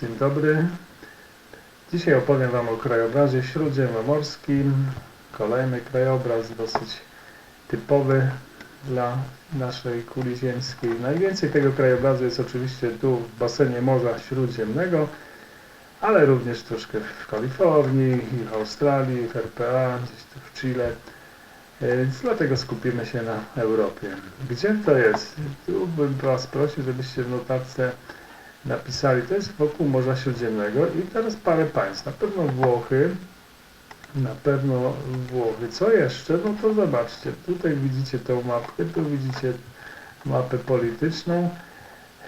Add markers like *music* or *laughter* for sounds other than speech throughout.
Dzień dobry. Dzisiaj opowiem Wam o krajobrazie śródziemnomorskim. Kolejny krajobraz, dosyć typowy dla naszej kuli ziemskiej. Najwięcej tego krajobrazu jest oczywiście tu w basenie Morza Śródziemnego, ale również troszkę w Kalifornii, i w Australii, w RPA, gdzieś tu w Chile. Więc dlatego skupimy się na Europie. Gdzie to jest? Tu bym Was prosił, żebyście w notatce napisali. To jest wokół Morza Śródziemnego i teraz parę państw. Na pewno Włochy, na pewno Włochy. Co jeszcze? No to zobaczcie. Tutaj widzicie tą mapkę, tu widzicie mapę polityczną.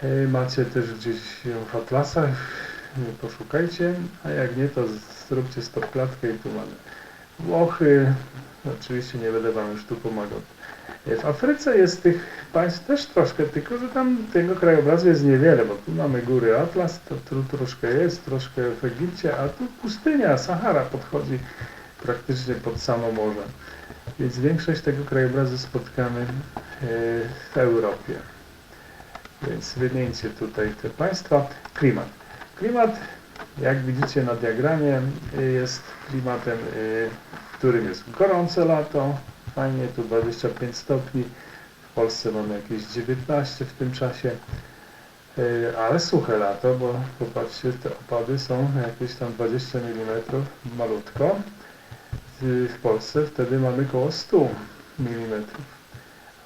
E, Macie też gdzieś w atlasach. Poszukajcie, a jak nie, to zróbcie stopklatkę i tu mamy Włochy. Oczywiście nie będę Wam już tu pomagał. W Afryce jest tych państw też troszkę, tylko że tam tego krajobrazu jest niewiele, bo tu mamy góry Atlas, to tu troszkę jest, troszkę w Egipcie, a tu pustynia, Sahara podchodzi praktycznie pod samo morze. Więc większość tego krajobrazu spotkamy e, w Europie. Więc wymieńcie tutaj te państwa. Klimat. Klimat, jak widzicie na diagramie, y, jest klimatem, y, w którym jest gorące lato, fajnie, tu 25 stopni, w Polsce mamy jakieś 19 w tym czasie, y, ale suche lato, bo popatrzcie, te opady są jakieś tam 20 mm, malutko. Y, W Polsce wtedy mamy około 100 mm.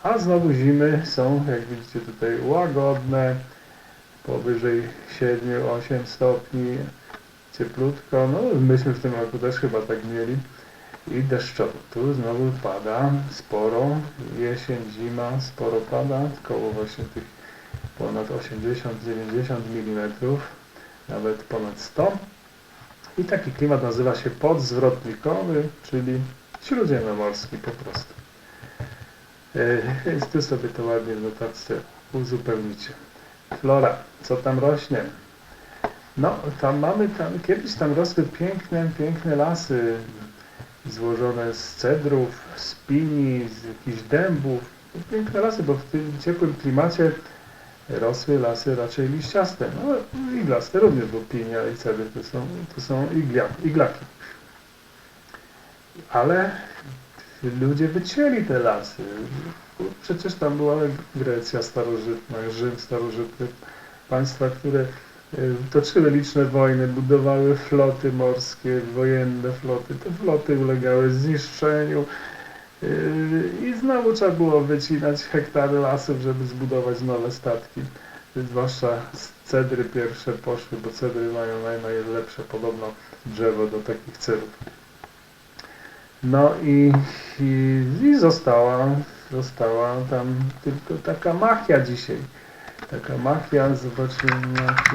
A znowu zimy są, jak widzicie tutaj, łagodne, powyżej 7-8 stopni, cieplutko. No, myśmy w tym roku też chyba tak mieli. I deszczowo. Tu znowu pada sporo. Jesień, zima, sporo pada. Koło właśnie tych ponad 80-90 mm, nawet ponad 100. I taki klimat nazywa się podzwrotnikowy, czyli śródziemnomorski po prostu. E, Więc tu sobie to ładnie w notatce uzupełnicie. Flora, co tam rośnie? No, tam mamy, tam, kiedyś tam rosły piękne, piękne lasy złożone z cedrów, z pini, z jakichś dębów. Piękne lasy, bo w tym ciepłym klimacie rosły lasy raczej liściaste. No, iglaste również, bo pinia i cedry to są, to są iglaki. Ale ludzie wycięli te lasy. Przecież tam była Grecja starożytna, Rzym starożytny, państwa, które e, toczyły liczne wojny, budowały floty morskie, wojenne floty. Te floty ulegały zniszczeniu e, i znowu trzeba było wycinać hektary lasów, żeby zbudować nowe statki. Zwłaszcza cedry pierwsze poszły, bo cedry mają naj, najlepsze podobno drzewo do takich celów. No i, i, i została, została tam tylko taka machia dzisiaj. Taka machia, zobaczmy,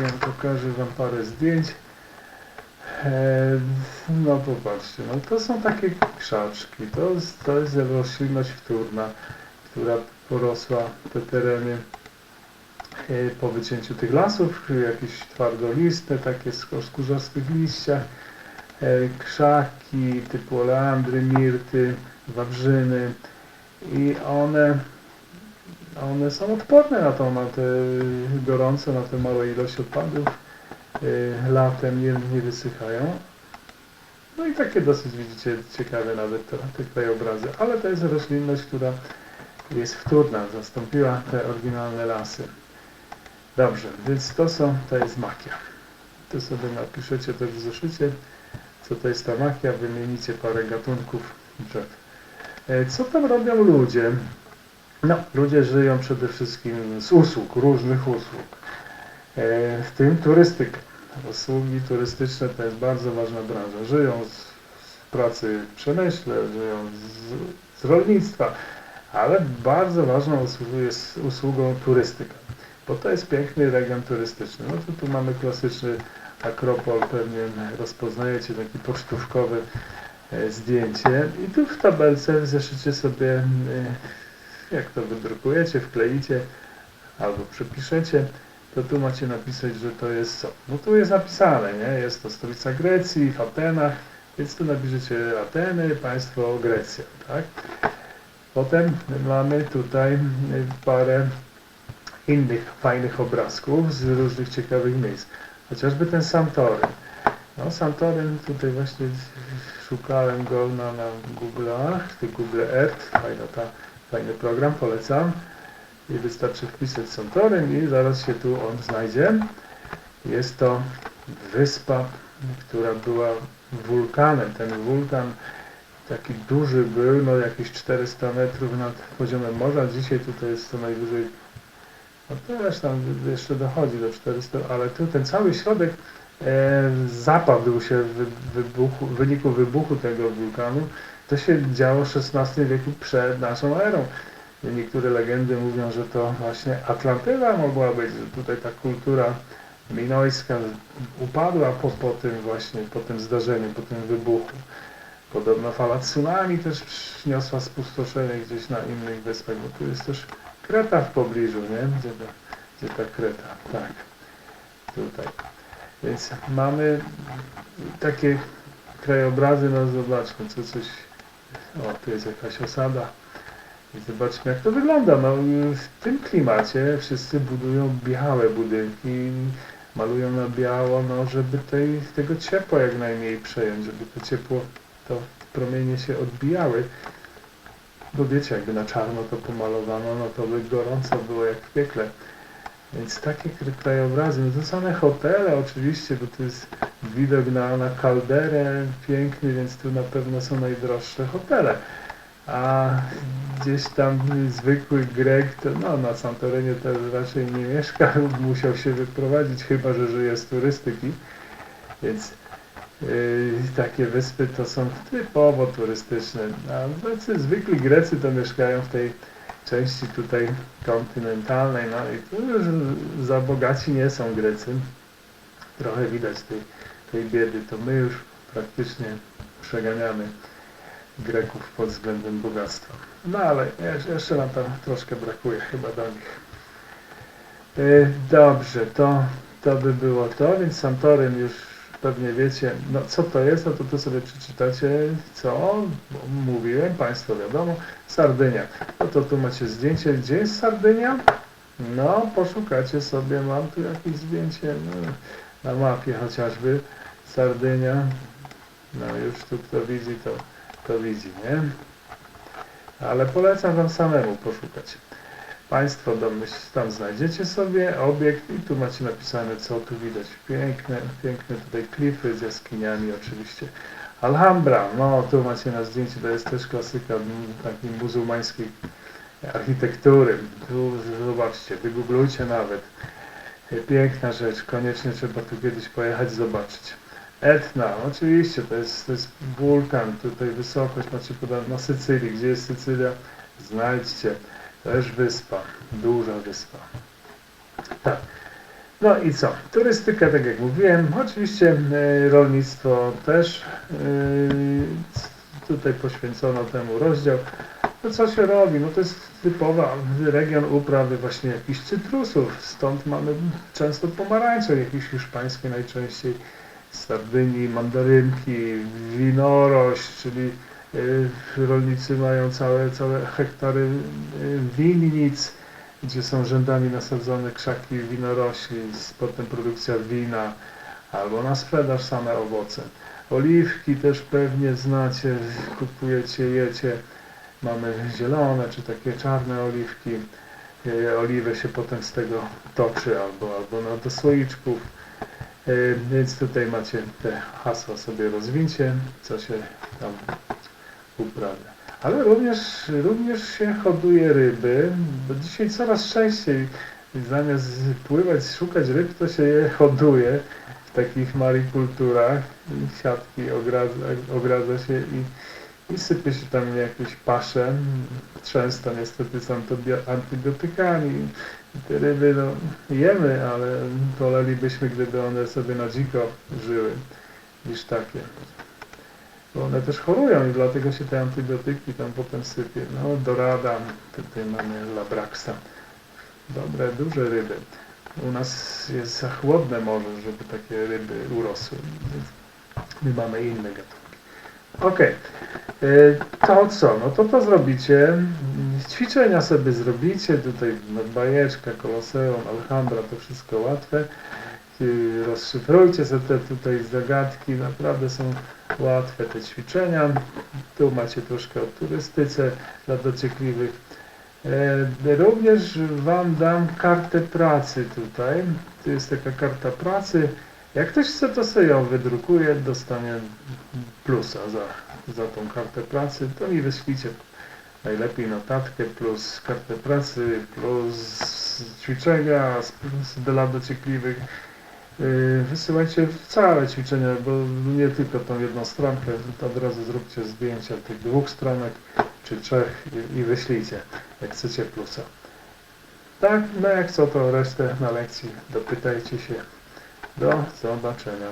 ja pokażę Wam parę zdjęć. E, no popatrzcie, no to są takie krzaczki, to jest, to jest roślinność wtórna, która porosła te tereny e, po wycięciu tych lasów, jakieś twardolistne, takie o skórzastych liściach, krzaki typu oleandry, mirty, wawrzyny i one, one są odporne na to, na te gorące, na tę małą ilość odpadów. Y, Latem nie, nie wysychają. No i takie dosyć widzicie ciekawe nawet to, te krajobrazy, ale to jest roślinność, która jest wtórna, zastąpiła te oryginalne lasy. Dobrze, więc to są, to jest makia. Tu sobie napiszecie też w zeszycie, co to jest ta makia, wymienicie parę gatunków drzew. Co tam robią ludzie? No, ludzie żyją przede wszystkim z usług, różnych usług, e, w tym turystyka. Usługi turystyczne to jest bardzo ważna branża. Żyją z, z pracy w przemyśle, żyją z, z rolnictwa, ale bardzo ważną usługą jest usługą turystyka, bo to jest piękny region turystyczny. No to tu mamy klasyczny Akropol, pewnie rozpoznajecie taki pocztówkowy e, zdjęcie i tu w tabelce zeszycie sobie e, jak to wydrukujecie, wkleicie albo przepiszecie, to tu macie napisać, że to jest co? No tu jest napisane, nie? Jest to stolica Grecji, w Atenach, więc tu napiszecie Ateny, państwo Grecja, tak? Potem mamy tutaj y, parę innych fajnych obrazków z różnych ciekawych miejsc. Chociażby ten Santoryn. No Santoryn tutaj właśnie szukałem go na, na Google'ach, ty Google Earth, fajna ta, fajny program, polecam. I wystarczy wpisać Santoryn i zaraz się tu on znajdzie. Jest to wyspa, która była wulkanem. Ten wulkan taki duży był, no jakieś 400 metrów nad poziomem morza. Dzisiaj tutaj jest to najwyżej, no też tam jeszcze dochodzi do 400, ale tu ten cały środek e, zapadł się w wybuchu, w wyniku wybuchu tego wulkanu. To się działo w XVI wieku przed naszą erą. Niektóre legendy mówią, że to właśnie Atlantyda mogła być, że tutaj ta kultura minojska upadła po, po tym właśnie, po tym zdarzeniu, po tym wybuchu. Podobno fala tsunami też przyniosła spustoszenie gdzieś na innych wyspach, bo tu jest też Kreta w pobliżu, nie? Gdzie ta, gdzie ta Kreta? Tak, tutaj. Więc mamy takie krajobrazy, no zobaczmy, co coś... O, tu jest jakaś osada. I zobaczmy, jak to wygląda. No, w tym klimacie wszyscy budują białe budynki, malują na biało, no, żeby tej, tego ciepła jak najmniej przejąć, żeby to ciepło, to promienie się odbijały. Bo wiecie, jakby na czarno to pomalowano, no to by gorąco było jak w piekle. Więc takie krajobrazy, no to same hotele oczywiście, bo to jest widok na, na kalderę piękny, więc tu na pewno są najdroższe hotele. A gdzieś tam zwykły Grek, to no na Santorynie to raczej nie mieszka *laughs* musiał się wyprowadzić, chyba że żyje z turystyki. Więc takie wyspy to są typowo turystyczne. A tacy zwykli Grecy to mieszkają w tej części tutaj kontynentalnej, no i tu już za bogaci nie są Grecy. Trochę widać tej, tej biedy, to my już praktycznie przeganiamy Greków pod względem bogactwa. No ale jeszcze nam tam troszkę brakuje chyba do nich. Yy, Dobrze, to, to by było to, więc Santoryn już pewnie wiecie, no co to jest, no to tu sobie przeczytacie, co mówiłem, Państwo wiadomo, Sardynia. No to tu macie zdjęcie, gdzie jest Sardynia? No, poszukacie sobie, mam tu jakieś zdjęcie, no, na mapie chociażby, Sardynia, no już tu kto widzi, to, to widzi, nie? Ale polecam Wam samemu poszukać. Państwo domyśl, tam znajdziecie sobie obiekt i tu macie napisane co tu widać. Piękne, piękne tutaj klify z jaskiniami oczywiście. Alhambra, no tu macie na zdjęciu, to jest też klasyka takiej muzułmańskiej architektury. Tu zobaczcie, wygooglujcie nawet. Piękna rzecz, koniecznie trzeba tu kiedyś pojechać zobaczyć. Etna, oczywiście, to jest, to jest wulkan, tutaj wysokość macie podane na Sycylii. Gdzie jest Sycylia? Znajdźcie. Też wyspa, duża wyspa. Tak. No i co? Turystyka, tak jak mówiłem, oczywiście e, rolnictwo też e, tutaj poświęcono temu rozdział. No co się robi? No to jest typowa region uprawy właśnie jakichś cytrusów, stąd mamy często pomarańcze, jakieś hiszpańskie najczęściej, Sardynii, mandarynki, winorość, czyli rolnicy mają całe, całe hektary y, winnic, gdzie są rzędami nasadzone krzaki winorośli, potem produkcja wina, albo na sprzedaż same owoce. Oliwki też pewnie znacie, kupujecie, jecie. Mamy zielone czy takie czarne oliwki. Y, Oliwę się potem z tego toczy albo, albo no, do słoiczków. Y, Więc tutaj macie te hasła sobie rozwincie, co się tam uprawia. Ale również, również się hoduje ryby, bo dzisiaj coraz częściej zamiast pływać, szukać ryb, to się je hoduje w takich marikulturach. Siatki ogradza, ogradza się i, i sypie się tam jakieś pasze, często niestety z antybio- antybiotykami. Te ryby no, jemy, ale wolelibyśmy, gdyby one sobie na dziko żyły niż takie. One też chorują i dlatego się te antybiotyki tam potem sypie. No, dorada, tutaj mamy labraxa. Dobre, duże ryby. U nas jest za chłodne morze, żeby takie ryby urosły. My mamy inne gatunki. Okej. Y, To co? No to to zrobicie. Ćwiczenia sobie zrobicie. Tutaj bajeczka, koloseum, alhambra, to wszystko łatwe. Rozszyfrujcie sobie te tutaj zagadki, naprawdę są łatwe te ćwiczenia. Tu macie troszkę o turystyce dla dociekliwych. E, Również Wam dam kartę pracy tutaj. Tu jest taka karta pracy. Jak ktoś chce, to sobie ją wydrukuje, dostanie plusa za, za tą kartę pracy. To mi wyślijcie najlepiej notatkę plus kartę pracy plus ćwiczenia z dla dociekliwych. Yy, Wysyłajcie całe ćwiczenia, bo nie tylko tą jedną stronkę, od razu zróbcie zdjęcia tych dwóch stronek czy trzech i, i wyślijcie, jak chcecie plusa. Tak, no jak co to resztę na lekcji dopytajcie się. Do zobaczenia.